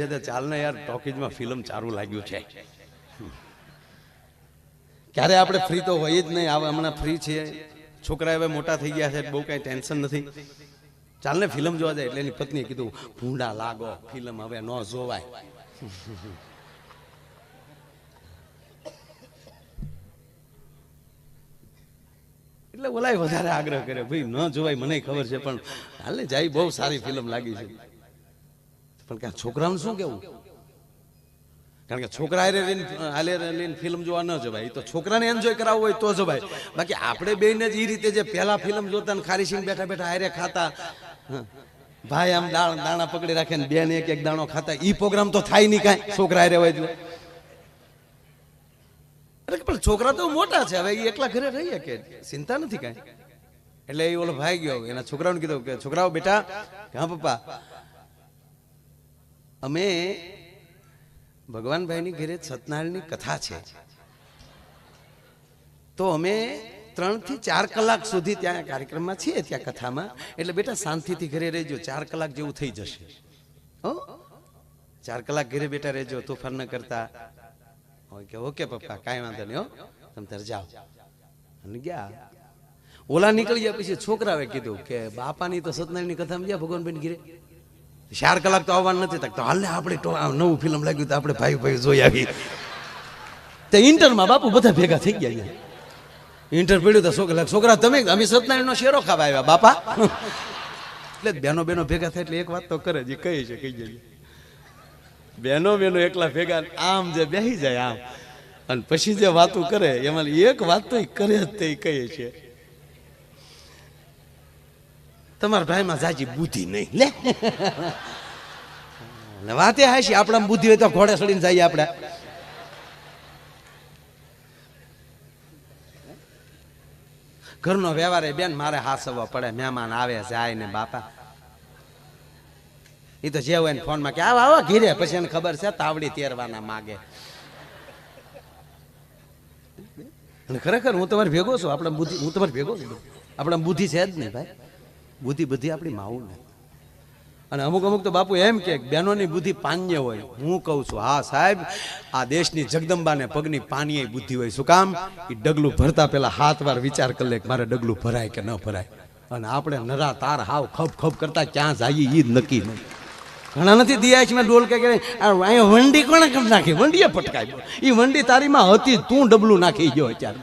છે ચાલને યાર, ટોકીજમાં ફિલ્મ ચારું લાગ્યું છે. ક્યારે આપણે ફ્રી તો હોય જ નહીં આવે હમણાં ફ્રી છીએ. છોકરા હવે મોટા થઈ ગયા છે, બહુ કાંઈ ટેન્શન નથી. ચાલને ફિલ્મ જોવા જાય એટલે એની પત્નીએ કીધું, ભૂંડા લાગો, ફિલ્મ હવે ન જોવાય. એટલે ઓલાય વધારે આગ્રહ કર્યો, ભાઈ, ન જોવાય, મને ખબર છે, પણ હાલે જાય બહુ સારી ફિલ્મ લાગી છે. પણ કે છોકરાઓને શું કેવું? કારણ કે છોકરા હાલે લઈને ફિલ્મ જોવા ન જવાય. એ તો છોકરાને એન્જોય કરાવવું હોય તો જવાય બાકી આપણે બેને જ એ રીતે જે પહેલા ફિલ્મ જોતા ને ખારી સિંહ બેઠા બેઠા હારે ખાતા. ભાઈ આમ દાણ, દાણા પકડી રાખે ને બેન એક એક દાણો ખાતા. ઈ પ્રોગ્રામ તો થાય નહીં કાંઈ છોકરા હારે હોય એટલે પણ છોકરા તો મોટા છે, હવે એ એકલા ઘરે રહીએ કે? ચિંતા નથી કાંઈ. એટલે એ ઓલો ભાઈ ગયો, એના છોકરાઓને કીધું કે, છોકરાઓ બેટા હા પપ્પા અમે ભગવાનભાઈની ઘરે સતનારાયણની કથા છે. તો અમે ત્રણથી ચાર કલાક સુધી ત્યાં કાર્યક્રમમાં છીએ, ત્યાં કથામાં. એટલે બેટા શાંતિથી ઘરે રહેજો, ચાર કલાક જેવું થઈ જશે. હો? ચાર કલાક ઘરે બેટા રહેજો, તોફાન ન કરતા. ઓકે ઓકે પપ્પા, કાંઈ વાંધો નહીં, હો. તમે ત્યારે જાઓ. અને ગયા. ઓલા નીકળી ગયા પછી છોકરાઓએ કીધું કે, બાપાની તો સતનારાયણની કથામાં ગયા ભગવાનભાઈ ઘરે? ચાર કલાક તો આવવાનું નથી તક તો હાલ, આપણે નવું ફિલ્મ લાગ્યું તો આપણે ભાઈ ભાઈ જોઈ આવી તે ઇન્ટરમાં બાપુ બધા ભેગા થઈ ગયા. ઇન્ટર પડ્યું તો છોકરા છોકરા, તમે અમે સત્યનારાયણનો શેરો ખાવા આવ્યા, બાપા. એટલે બેનો બેનો ભેગા થાય એટલે એક વાત તો કરે જે કહી છે, કહી જાય બહેનો બેનો એકલા ભેગા, આમ જે બેસી જાય, આમ. અને પછી જે વાતો કરે, એમાં એક વાત તો કરે જ તે કહે છે. તમારા ભાઈમાં જાજી બુદ્ધિ નહીં, લે. વાતે હાશી આપણા બુદ્ધિ હોય તો ઘોડે ચડીને જઈએ આપણે. ઘરનો વ્યવહાર એ બેન, મારે હાસવવો પડે, મહેમાન આવે, જાય ને બાપા. એ તો જે હોય ને ફોનમાં કે, આવા આવા, ઘીરે. પછી એને ખબર છે, તાવડી તેરવાના માગે. ખરેખર હું તમારે ભેગો છું આપણા બુદ્ધિ હું તમારે ભેગો છું. આપણા બુદ્ધિ છે જ નહીં, ભાઈ. બુદ્ધિ બધી આપણી માવું ને અને અમુક અમુક તો બાપુ એમ કે બહેનોની બુદ્ધિ પાન્ય હોય. હું કહું છું, હા સાહેબ, આ દેશની જગદંબાને પગની પાનીય બુદ્ધિ હોય. શું કામ? એ ડગલું ભરતા પહેલા હાથ વાર વિચાર કરી લે કે મારે ડગલું ભરાય કે ન ભરાય. અને આપણે નરા તાર હાવ ખપ ખપ કરતા ક્યાં જઈએ એ જ નક્કી નહીં. ઘણા નથી દિયા છે મેં ડોલ કે અહીંયા વંડી કોણે કરી નાખી? વંડીએ પટકાય એ વંડી તારીમાં હતી તું ડબલું નાખી ગયો અત્યારે.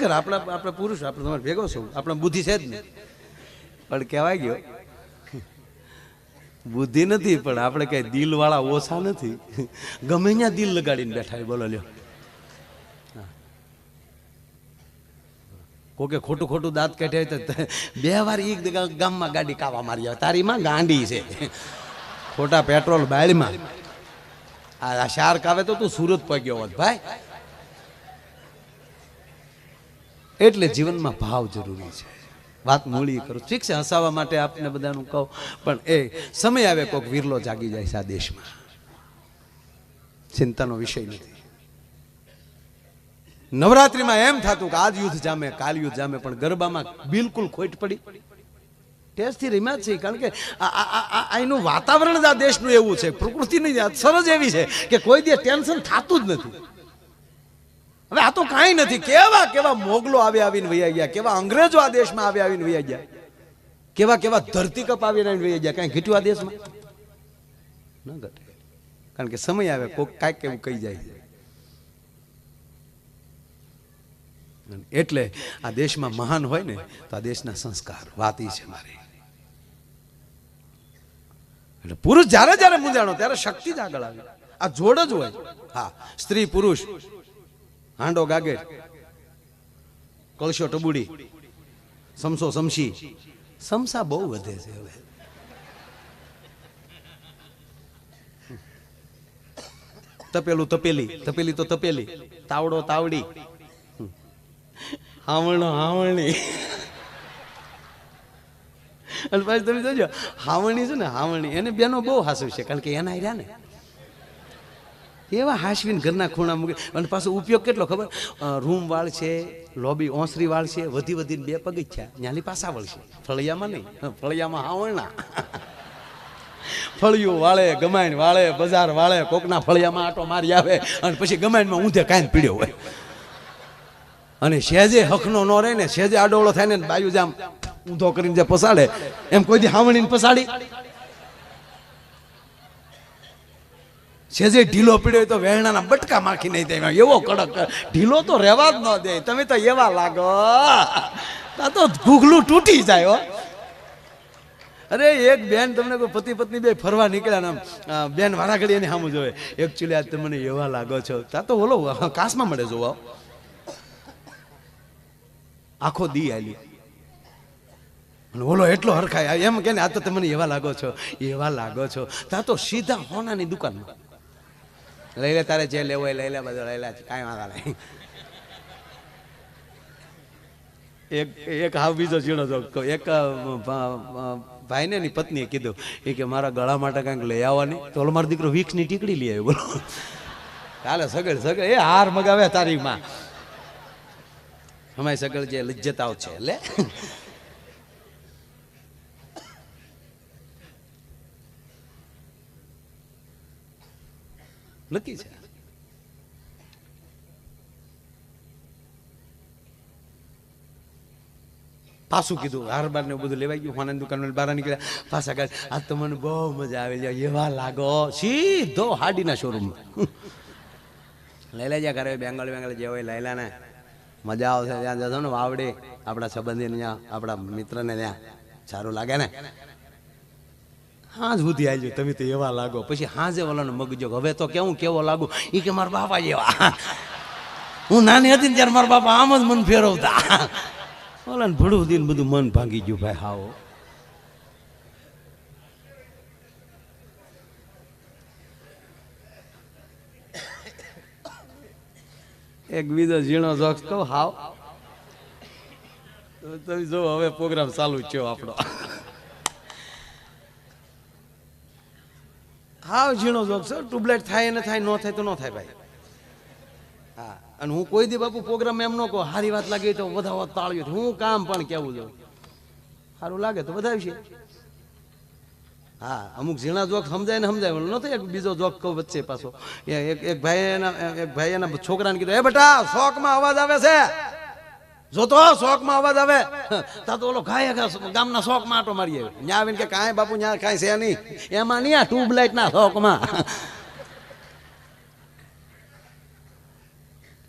ખરેખર આપણા આપણે પુરુષ, આપણે તમારે ભેગો છું. આપણે બુદ્ધિ છે જ નહીં. પણ કહેવાય ગયો, બુદ્ધિ નથી, પણ આપણે કઈ દિલ વાળા ઓછા નથી. ગમે ત્યાં દિલ લગાડીને બેઠા બોલો લ્યો. કોકે ખોટું ખોટું દાંત કાઢ્યા હોય તો બે વાર એક ગામમાં ગાડી કાવા મારી આવે. તારી માં ગાંડી છે. ખોટા પેટ્રોલ બાયડમાં. આ શાર્ક આવે તો તું સુરત પગ્યો હોત. ભાઈ એટલે જીવનમાં ભાવ જરૂરી છે. વાત મૂળી કરું. ઠીક છે, હસાવવા માટે આપને બધાનું કહું, પણ એ સમય આવે કોઈક વિરલો જાગી જાય છે આ દેશમાં. ચિંતાનો વિષય નથી. નવરાત્રીમાં એમ થતું કે આજ યુદ્ધ જામે, કાલ યુદ્ધ જામે, પણ ગરબામાં બિલકુલ ખોટ પડી. ટેસ્ટથી રીમા છે, કારણ કે એનું વાતાવરણ જ આ દેશનું એવું છે. પ્રકૃતિની જ એવી છે કે કોઈ દે ટેન્શન થતું જ નથી. હવે આ તો કાંઈ નથી. કેવા કેવા મોગલો આવી આવીને વૈયા ગયા કેવા અંગ્રેજો આ દેશમાં આવી આવીને વૈયા ગયા કેવા કેવા ધરતીકપ કપ આવીને વૈયા ગયા કાંઈ ઘટ્યું આ દેશમાં? ન ઘટે. કારણ કે સમય આવે, કોક કાંઈક એવું કહી જાય. એટલે આ દેશમાં મહાન હોય ને, તો આ દેશના સંસ્કાર, વાત એ છે મારી. એટલે પુરુષ જ્યારે જ્યારે મૂંઝાણો, ત્યારે શક્તિ જ આગળ આવે. આ જોડ જ હોય. હા, સ્ત્રી, પુરુષ. હાંડો ગાગે કળશો ટબુડી. સમસો સમસી સમસા બહુ વધે છે હવે. તપેલું તપેલી. તપેલી તો તપેલી. તાવડો તાવડી. હાવણો હાવણી. અને પાછું તમે જોજો, હાવણી છે ને, હાવણી. એને બેનો બહુ હાસુ છે, કારણ કે એના આવ્યા ને. એવા હાસવીન ઘરના ખૂણા મૂકે. અને પાછો ઉપયોગ કેટલો ખબર? રૂમ વાળ છે, લોબી ઓસરી વાળ છે, વધી વધીને બે પગથિયા ન્યાલી પાસા વળ ફળિયામાં નહીં. ફળિયામાં હાવણના ફળિયું વાળે ગમાઈન વાળે, બજાર વાળે, કોકના ફળિયામાં આટો મારી આવે અને પછી ગમાઈનમાં ઊંધે કાંઈ પીડ્યો હોય. અને સહેજે હકનો ન રહે ને, સહેજે આડોળો થાય ને બાયુ જામ ઊંધો કરીને જે પસાડે, એમ કોઈ દી હાવણીને પસાડી. સેજે ઢીલો પીડ્યો તો વેરણાના બટકા માખી નહીં થાય એવો કડક ઢીલો તો રહેવા જ ન દે. તમે તો એવા લાગો. આ તો ભૂગલું તૂટી જાય હો. અરે એક બેન તમને કોઈ પતિ પત્ની બે ફરવા નીકળ્યા આમ, બેન વારા ઘડી એની સામું જોવે. એકચ્યુઅલી આજ તમે મને એવા લાગો છો. તા તો ઓલો કાસમાં મળે જોવા. આખો દી આલી ઓલો એટલો હરખાય. એમ કે આ તો તમને એવા લાગો છો. એવા લાગો છો. તા તો સીધા હોનાની દુકાનમાં. લઈ લે, તારે જે લેવો એ લઈ લે, બધું લઈ લે, કાંઈ વાંધો નહીં. એક એક હાવ બીજો ઝીણો તો એક ભાઈને ની પત્નીએ કીધું, એ કે મારા ગળા માટે કાંઈક લઈ આવવાની. તો મારો દીકરો વીક્ષની ટીકડી લઈ આવ્યો, બોલો. કાલે સગડ સગડ એ હાર મગાવે તારી માં. અમારી સગડ જે લજ્જતાઓ છે લે. નક્કી છે. પાછું કીધું, હાર બાર ને બધું લેવાઈ ગયું, હોનાની દુકાન બહાર નીકળ્યા. પાછા કાઢ આ તો મને બહુ મજા આવી જાય એવા લાગો. સીધો હાડીના શોરૂમમાં લઈ લેજા ઘરે બેંગલ બેંગલ જે હોય લઈ ને મજા આવશે. ત્યાં જશો ને વાવડી, આપણા સંબંધીને ત્યાં, આપણા મિત્રને ત્યાં. સારું લાગે ને? હાજ સુધી આવજો તમે તો એવા લાગો. પછી હાજે ઓલાનો મગજો હવે તો કેવું, કેવો લાગુ? એ કે મારા બાપા જેવા. હું નાની હતી ને ત્યારે મારા બાપા આમ જ મન ફેરવતા. ઓલાને ભડું દીને બધું મન ભાંગી ગયું, ભાઈ, હાવ. એક બીજો ઝીણો જોક્સ કહું હાવ. તમે જો હવે પ્રોગ્રામ ચાલુ થયો આપણો. હાવ ઝીણો જોગ છે. ટ્યુબલાઇટ થાય ને થાય, ન થાય તો ન થાય ભાઈ. હા, અને હું કોઈ દી બાપુ પ્રોગ્રામ એમ ન કહું સારી વાત લાગી તો વધાવો તાળ્યું હું કામ પણ કેવું જોઉં. સારું લાગે તો વધાવશે હા, અમુક ઝીણા જોક સમજાય ને સમજાય ન થાય બીજો જોક કહું વચ્ચે પાછો. એક એક ભાઈ એના એક ભાઈ એના છોકરાને કીધું, એ બેટા, શોખમાં અવાજ આવે છે. જોતો શોખમાં અવાજ આવે. તા તો ઓલો ખાય ગામના શોખમાં આટો મારીએ ત્યાં આવીને કે કાંઈ બાપુ ત્યાં કાંઈ છે નહીં. એમાં નહીં આ ટ્યુબલાઇટ ના શોખમાં.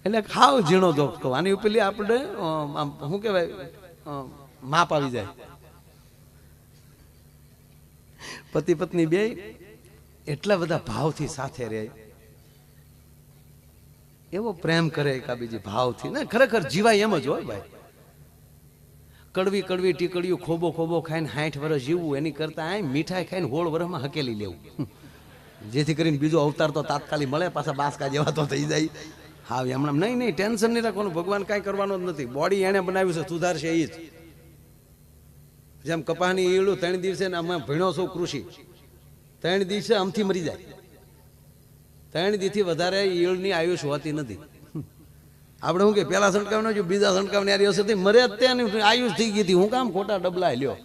એટલે ખાવ ઝીણો ધોકો આની ઉપરલી આપણે શું કહેવાય? માપ આવી જાય. પતિ પત્ની બે એટલા બધા ભાવથી સાથે રહે. એવો પ્રેમ કરે એકાબીજી ભાવથી. ને ખરેખર જીવાય એમ જ હોય ભાઈ. કડવી કડવી ટીકડીઓ ખોબો ખોબો ખાઈને સાઠ વર્ષ જીવવું, એની કરતા આ મીઠાઈ ખાઈને હોળ વર્ષમાં હકેલી લેવું. જેથી કરીને બીજો અવતાર તો તાત્કાલિક મળે, પાછા બાસકા જેવા તો થઈ જાય. હા હમણાં નહીં નહીં, ટેન્શન નહીં રાખવાનું, ભગવાન કાંઈ કરવાનો જ નથી. બોડી એણે બનાવ્યું છે, સુધારશે એ જ. જેમ કપાની ઈળું ત્રણ દિવસે અમે ભીણો છો કૃષિ. ત્રણ દિવસે આમથી મરી જાય. ત્રણ વધારે ઈળની આયુષ હોતી નથી. આપણે શું કે, પેલા સંટકાવનો જો બીજા સંટકાવની આરી હશે મરે અત્યારની આયુષ થઈ ગઈ હતી. હું કામ ખોટા ડબલા લ્યો.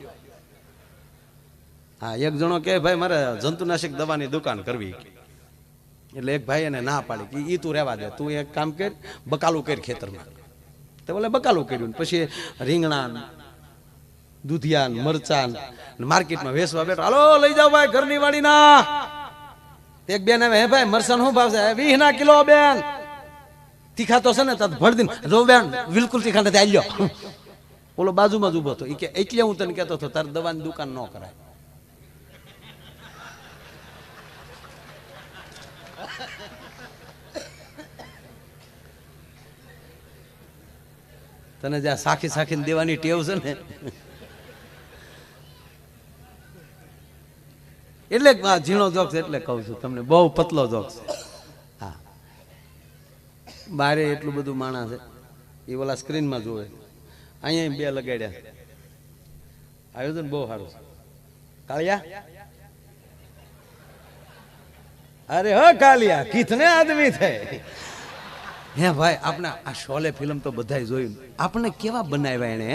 હા, એક જણો કે ભાઈ, મારે જંતુનાશક દવાની દુકાન કરવી એટલે એક ભાઈ એને ના પાડી કે, ઈ તું રહેવા દે, તું એક કામ કર, બકાલું કર ખેતરમાં. તો બોલે, બકાલું કર્યું પછી રીંગણા ને મરચાન માર્કેટમાં વેચવા બેઠો. હાલો, લઈ જાઓ ભાઈ, ઘરની વાડીના. એક બેન આવે, હે ભાઈ, મરસન શું ભાવ છે? વીસ ના કિલો, બેન. તીખા તો છે ને તો ભર દીન જો, બેન, બિલકુલ તીખા નથી આલ્યો ઓલો બાજુમાં જ ઊભો હતો. એ કે, એટલે હું તને કહેતો હતો, તારે દવાની દુકાન ન કરાય. તને જ્યાં સાખી સાખીને દેવાની ટેવ છે ને એટલે ઝીણો જોક છે એટલે કહું છું તમને, બહુ પતલો જોક છે. હા. બારે એટલું બધું માણસ છે, એ ઓલા સ્ક્રીનમાં જોવે અહીંયા બે લગાડ્યા. આયોજન બહુ સારું છે. કાળિયા? અરે હ કાલિયા કિતને આદમી થે હે ભાઈ, આપણે આ શોલે ફિલ્મ તો બધાય જોયું. આપણે કેવા બનાવ્યા એને?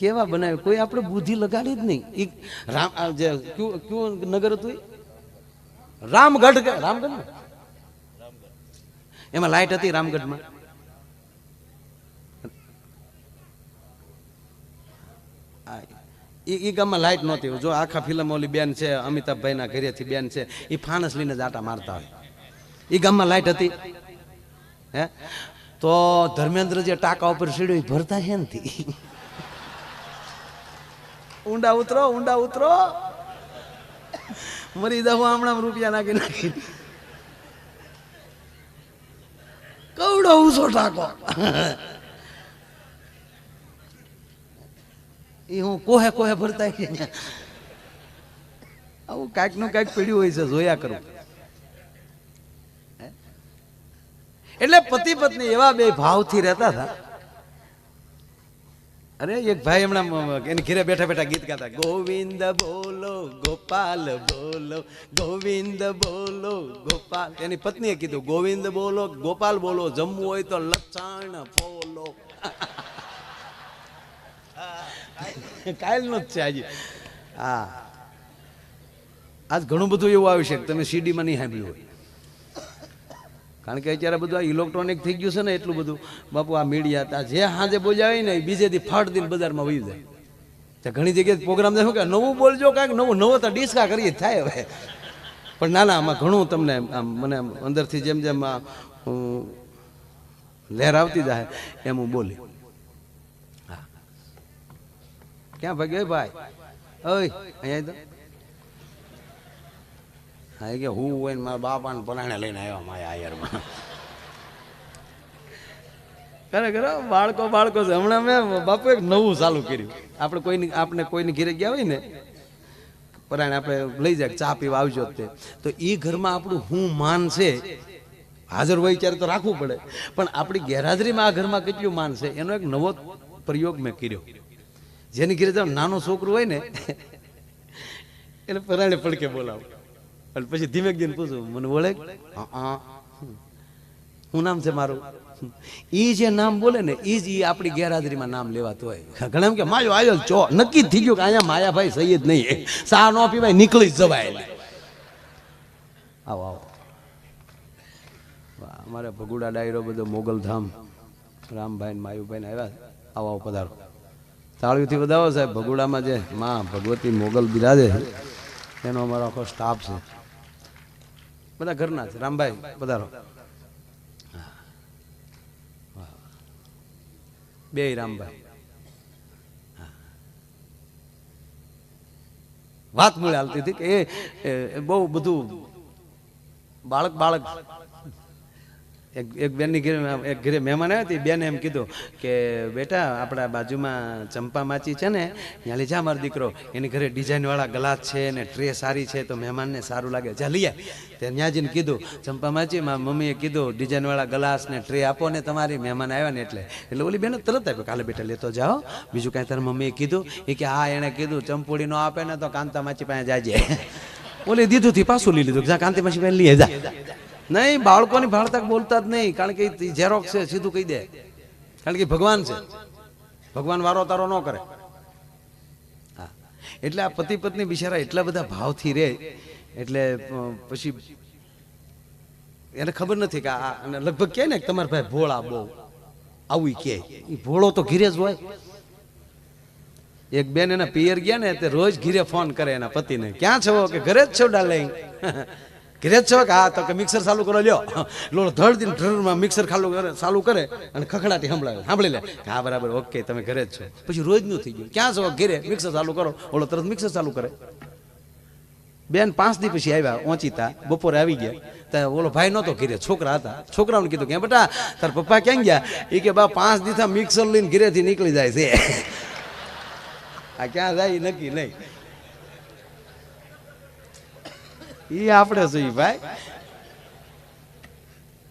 કેવા બનાવે? કોઈ આપણે બુદ્ધિ લગાડી જ નહીં. ઈ રામ જે કયું નગર હતું રામગઢ રામગઢ? એમાં લાઈટ હતી રામગઢમાં. એ ગામમાં લાઈટ નહોતી. જો આખા ફિલ્મ ઓલી બેન છે, અમિતાભભાઈના ઘરેથી બેન છે એ ફાનસ લઈને જ આટા મારતા હોય. એ ગામમાં લાઈટ હતી. હે? તો ધર્મેન્દ્ર જે ટાંકા ઉપર સીડ્યો એ ભરતા છે નથી. ઊંડા ઉતરો ઊંડા ઉતરો. મરી દઉં હમણાં રૂપિયા નાખી નાખી. કવડો ઊંચો ઠાકો. એ હું કોહે કોહે ભરતા આવું કાંઈકનું કાંઈક પીડ્યું હોય છે, જોયા કરું. એટલે પતિ પત્ની એવા બે ભાવથી રહેતા હતા. અરે એક ભાઈ હમણાં એની ઘેરે બેઠા બેઠા ગીત ગાતા ગોવિંદ બોલો ગોપાલ બોલો ગોવિંદ બોલો ગોપાલ. એની પત્નીએ કીધું ગોવિંદ બોલો ગોપાલ બોલો જમવું હોય તો લસણ ફોલો. કાયલનો જ છે આજે. હા. આજ ઘણું બધું એવું આવ્યું છે તમે સીડીમાં નહીં સાંભળ્યું હોય. કારણ કે અત્યારે બધું આ ઇલેક્ટ્રોનિક થઈ ગયું છે ને એટલું બધું. બાપુ, આ મીડિયા હતા જે હાજે બોજાવે ને એ બીજે દી ફાટ દિન બજારમાં વહી જાય. ત્યાં ઘણી જગ્યાએ પ્રોગ્રામ શું કે નવું બોલજો કાંઈક નવું, નવો તો ડિસ્કા કરીએ થાય હવે. પણ ના ના, આમાં ઘણું તમને આમ મને અંદરથી જેમ જેમ લહેર આવતી જાય એમ હું બોલી. ક્યાં ભાગ્યો ભાઈ? ઓય, અહીંયા તો. કે હું હોય ને મારા બાપાને પરાણે લઈને આવ્યા માયા આયરમાં. ખરેખર હો, બાળકો બાળકો છે. હમણાં મેં બાપુ એક નવું ચાલુ કર્યું. આપણે કોઈની આપણે કોઈની ઘરે ગયા હોય ને પરાણે આપણે લઈ જાય ચા પીવા આવજો તે. તો એ ઘરમાં આપણું હું માન છે હાજર હોય ત્યારે તો રાખવું પડે. પણ આપણી ગેરહાજરીમાં આ ઘરમાં કેટલું માન છે એનો એક નવો પ્રયોગ મેં કર્યો. જેની ઘરે જાવ નાનો છોકરો હોય ને એને પરાણે પડકે બોલાવું. અને પછી ધીમે ધીમે પૂછું મને બોલે શું નામ છે મારું? ઈ જે નામ બોલે ને ઈ જ ઈ આપણી ગેરહાજરીમાં નામ લેવાતું હોય. ઘણા એમ કે માયો આયો ચો નક્કી જ થઈ ગયું કે અહીંયા માયાભાઈ સહી જ નહીં. સા નો પીવાય નીકળી જ જવાય આવો આવો. અમારે ભગુડા ડાયરો બધો મોગલધામ. રામભાઈ ને માયુભાઈ આવ્યા. આવો આવો પધારો. તાળીઓથી વધાવો સાહેબ ભગુડામાં જે માં ભગવતી મોગલ બિરાજે એનો અમારો આખો સ્ટાફ છે. બધા ઘરના છે રામભાઈ પધારો બે રામભાઈ. વાત મળે હાલતી હતી કે એ બહુ બધું બાળક બાળક. એક એક બેનની ઘરે એક ઘરે મહેમાન આવ્યા હતી બેને એમ કીધું કે, બેટા, આપણા બાજુમાં ચંપા માચી છે ને, ત્યાં લઈ જા મારો દીકરો. એની ઘરે ડિઝાઇનવાળા ગ્લાસ છે ને ટ્રે સારી છે, તો મહેમાનને સારું લાગે. જા, લઈ ત્યાં ત્યાં જઈને કીધું, ચંપા માચી, મારા મમ્મીએ કીધું ડિઝાઇનવાળા ગ્લાસ ને ટ્રે આપો ને તમારી, મહેમાન આવ્યા ને એટલે. એટલે ઓલી બેને તરત આપ્યો કાલે બેટા, લેતો જાઓ બીજું કાંઈ તારા મમ્મીએ કીધું, એ કે, હા, એણે કીધું, ચંપુડી ન આપે ને તો કાંતા માચી પાસે જાજે. ઓલી દીધું થી પાછું લઈ લીધું કાંતિ માચી પાસે લઈ જા. નહીં, બાળકોની ભાળતા બોલતા જ નહીં, કારણ કે ઝેરોક્સ છે, સીધું કહી દે. કારણ કે ભગવાન છે. ભગવાન વારો તારો ન કરે. હા. એટલે આ પતિ પત્ની બિચારા એટલા બધા ભાવથી રહે એટલે પછી એને ખબર નથી કે આ લગભગ કહે ને કે તમારા ભાઈ ભોળા બહુ. આવું કે. ભોળો તો ઘીરે જ હોય. એક બેન એના પિયર ગયા ને, તે રોજ ઘીરે ફોન કરે એના પતિને. ક્યાં છો? કે ઘરે જ છો, ડાર્લિંગ? ઘરે છો? કે હા તો કે મિક્સર ચાલુ કરો લ્યો. લોલો ધડ દીને ઢરમાં મિક્સર ખાલું કરે, ચાલુ કરે અને ખખડાટી સંભળાવે. સાંભળી લે. હા, બરાબર, ઓકે, તમે ઘરે જ છો. પછી રોજનું થઈ ગયું. ક્યાં છો? ઘરે મિક્સર ચાલુ કરો. ઓલો તરત મિક્સર ચાલુ કરે. બેન, પાંચ દી પછી આવ્યા ઓંચીતા. બપોરે આવી ગયા. ત્યાં ઓલો ભાઈ નહોતો ઘીરે, છોકરા હતા. છોકરાઓને કીધું કે બેટા, તાર પપ્પા ક્યાં ગયા? એ કે, બા, પાંચ દીથા મિક્સર લઈને ઘીરેથી નીકળી જાય છે. આ ક્યાં જાય નક્કી નહીં. એ આપણે જોઈએ ભાઈ.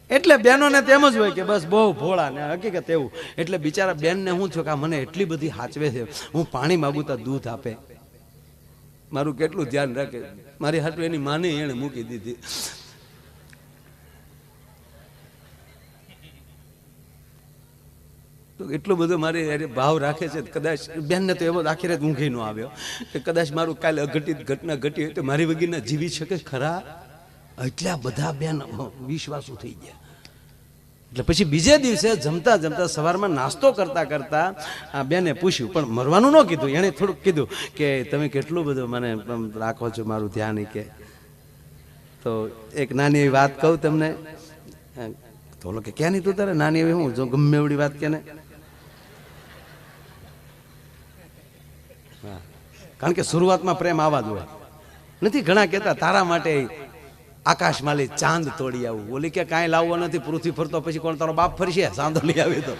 એટલે બહેનોને તેમ જ હોય કે બસ બહુ ભોળા ને હકીકત એવું. એટલે બિચારા બેનને હું છું કે મને એટલી બધી હાચવે છે. હું પાણી માગું તો દૂધ આપે. મારું કેટલું ધ્યાન રાખે. મારી હાટું એની માને એણે મૂકી દીધી. તો એટલો બધો મારે ભાવ રાખે છે કદાચ બેનને તો એવો આખી રાત ઊંઘી ન આવ્યો. કે કદાચ મારું કાલે અઘટિત ઘટના ઘટી હોય તો મારી વગીના જીવી શકે ખરા? એટલા બધા બેન વિશ્વાસુ થઈ ગયા. એટલે પછી બીજે દિવસે જમતા જમતા સવારમાં નાસ્તો કરતા કરતા આ બેને પૂછ્યું, પણ મરવાનું ન કીધું. એણે થોડુંક કીધું કે તમે કેટલું બધું મને રાખો છો મારું ધ્યાન કે. તો એક નાની એવી વાત કહું તમને. તો કે, ક્યાં નહીં તું તારે? નાની એવી હું જો ગમે એવડી વાત કે ને? કારણ કે શરૂઆતમાં પ્રેમ આવા જ નથી, ઘણા કહેતા, તારા માટે આકાશમાલી ચાંદ તોડી આવું. ઓલી કે, કાંઈ લાવવો નથી, પૃથ્વી ફરતો પછી કોણ તારો બાપ ફરશે? સાંધો લઈ આવી તો.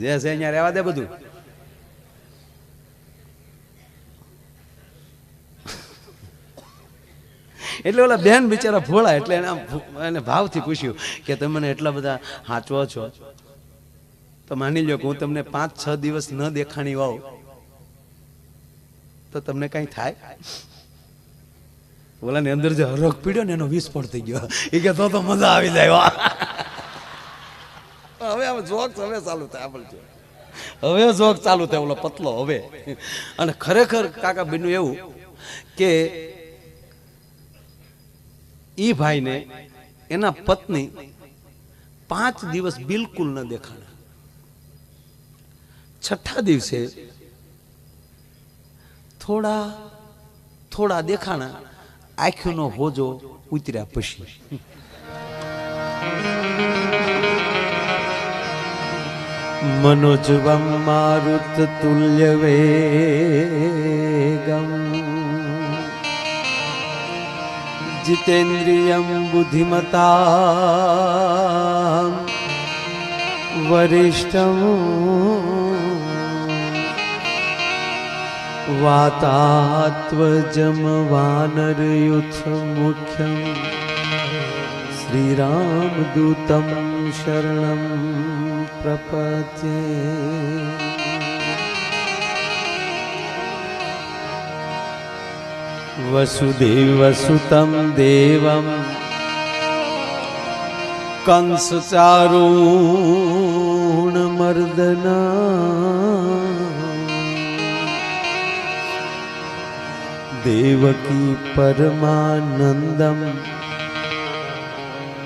જે છે અહીંયા રહેવા દે બધું. એટલે ઓલા બેન બિચારા ભોળા, એટલે એને આમ એને ભાવથી પૂછ્યું કે, તમે મને એટલા બધા હાચવો છો? તો માની લો કે હું તમને પાંચ, છ દિવસ ન દેખાણી હોઉં તો તમને કઈ થાય? ઓલાની અંદર જે હરખ પીડ્યો ને એનો વિસ્ફોટ થઈ ગયો. એ કે તો તો મજા આવી જાય હવે હવે જોક હવે ચાલુ થાય આપણે હવે જોક ચાલુ થાય ઓલો પતલો હવે. અને ખરેખર કાકા બીનું એવું કે ઈ ભાઈને એના પત્ની પાંચ દિવસ બિલકુલ ન દેખાણા. છઠ્ઠા દિવસે થોડા થોડા દેખાણા આંખનો હોજો ઉતર્યા પછી. મનોજવમ મારુત તુલ્ય વેગમ. જીતેન્દ્રિય બુદ્ધિમતા વરિષ્ઠ वातात्वजं वानरयुथमुख्यं श्रीरामदूतं शरणं प्रपद्ये। वसुदेवसुतं देवं कंसचारूणमर्दना देवकी परमानन्दं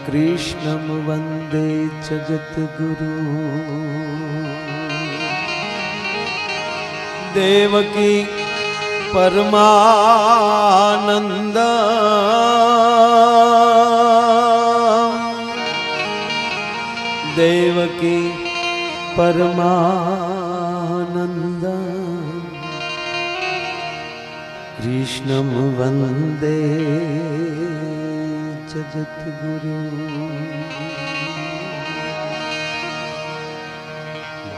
कृष्णं वन्दे जगद्गुरु देवकी परमानन्द देवकी परमा तं वन्दे जगद्गुरु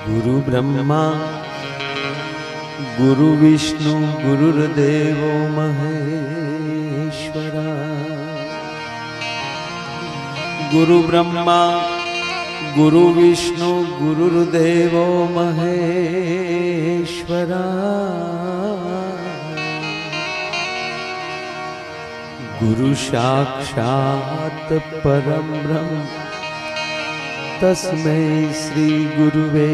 गुरुब्रह्मा गुरुविष्णु गुरुर्देवो महेश्वरा गुरुब्रह्मा गुरुविष्णु गुरुर्देवो महेश्वरा ગુરુ સાક્ષાત પરમ બ્રહ્મ તસ્મે શ્રી ગુરુવે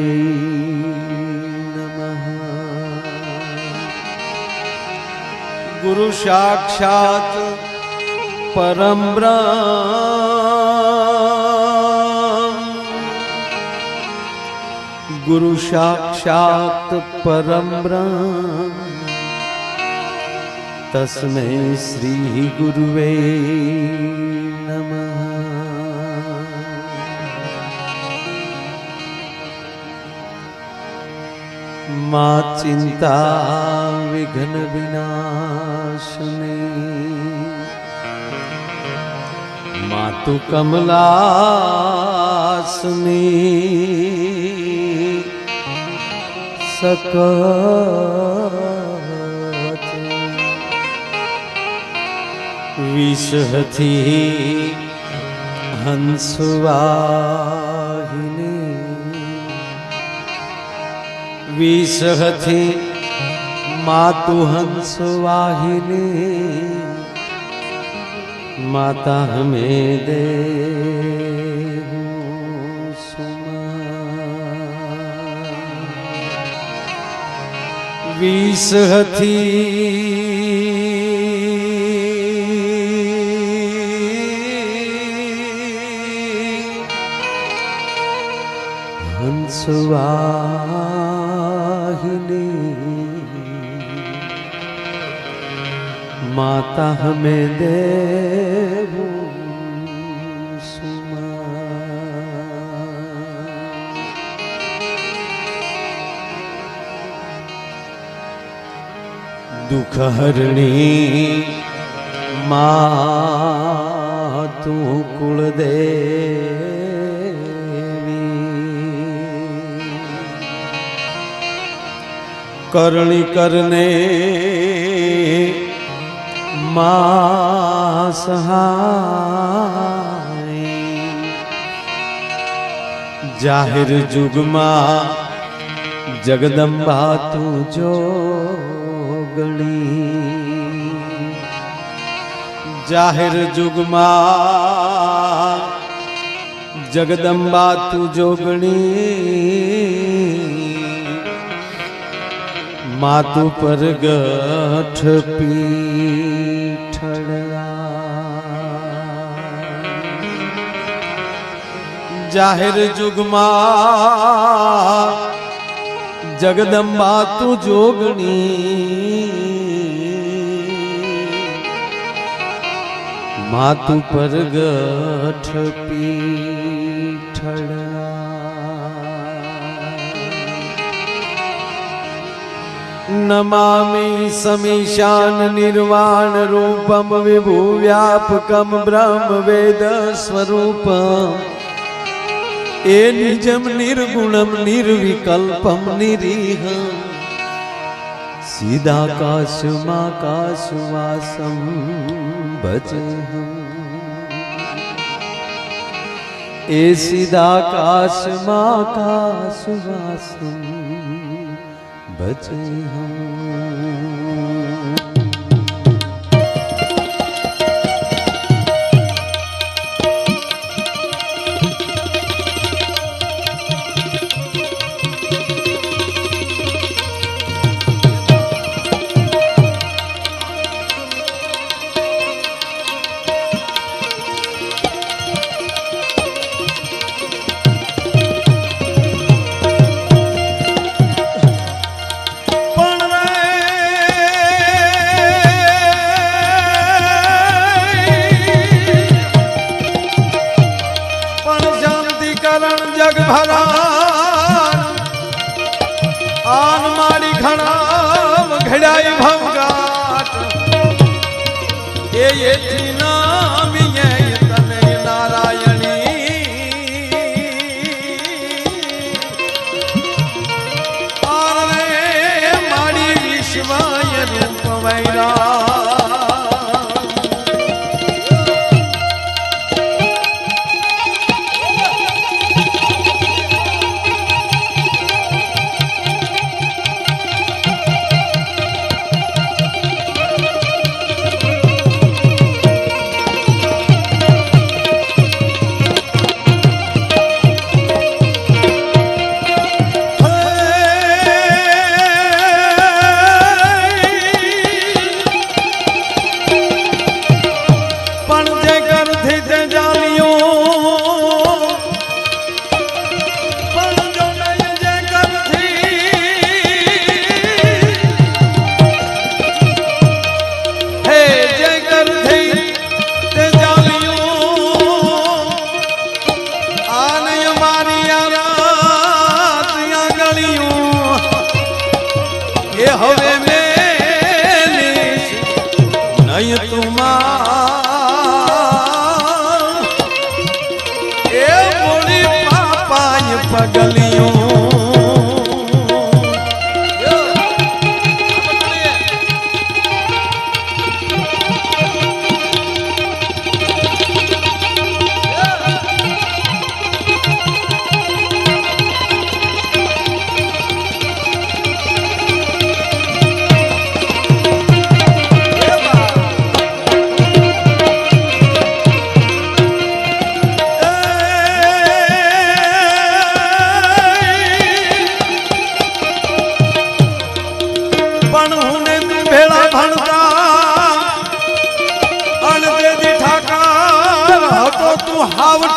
ગુરુ સાક્ષાત પરમ બ્રહ્મ ગુરુ સાક્ષાત પરમ બ્રહ્મ तस्मै श्री गुरुवे नमः मा चिन्ता विघ्न विनाशने मातु कमलासने सकत વિષહથી હંસવાહિની વિષહથી માતુ હંસવાહિની માતા હમે દે વીસ હતી હંસવાહિની માતા હમે દેવું સુમા દુઃખ હરણી મા તું કુળદેવી કરણી કરને મા સહાય. જાહેર જુગમાં જગદંબા તું જોગણી. જાહેર જુગમાં જગદંબા તું જોગણી. માતુ પર ગઠ પીઠડા જાહેર જુગમાં જગદંબા તું જોગણી. માતુ પર ગઠ પીઠડા નમામિ સમીશાન નિર્વાણ રૂપમ વિભુ વ્યાપકમ બ્રહ્મ વેદ સ્વરૂપમ એ નિજમ નિર્ગુણમ નિર્વિકલ્પમ નિરીહ સીધાકાશમાકાશવાસમ ભજેહમ એ સીધાકાશમાકાશવાસમ ભજેહમ પણ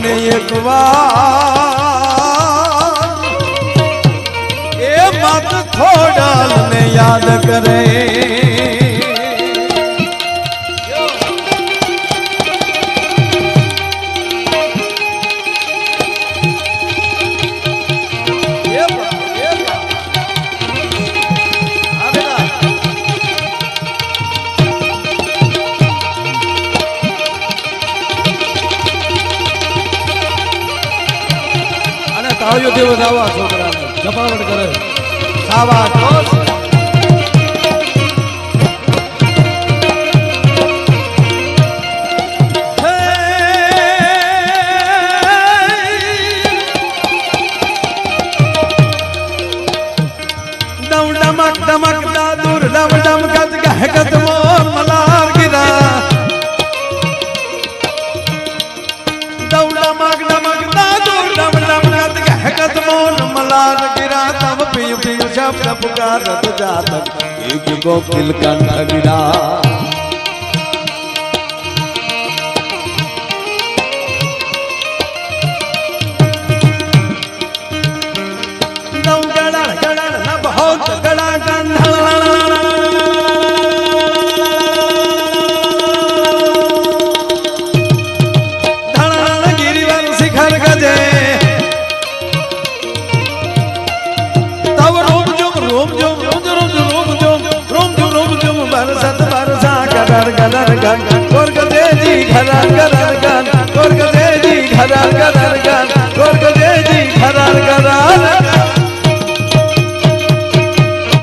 મને એક વાર. એ મત ખોડાલ ને યાદ કરે. पुकारत जात एक कोकिल कंठ गिरा ઘરા ઘરા ગાન ગોર ગદેજી ઘરા ઘરા ગાન ગોર ગદેજી ઘરા ઘરા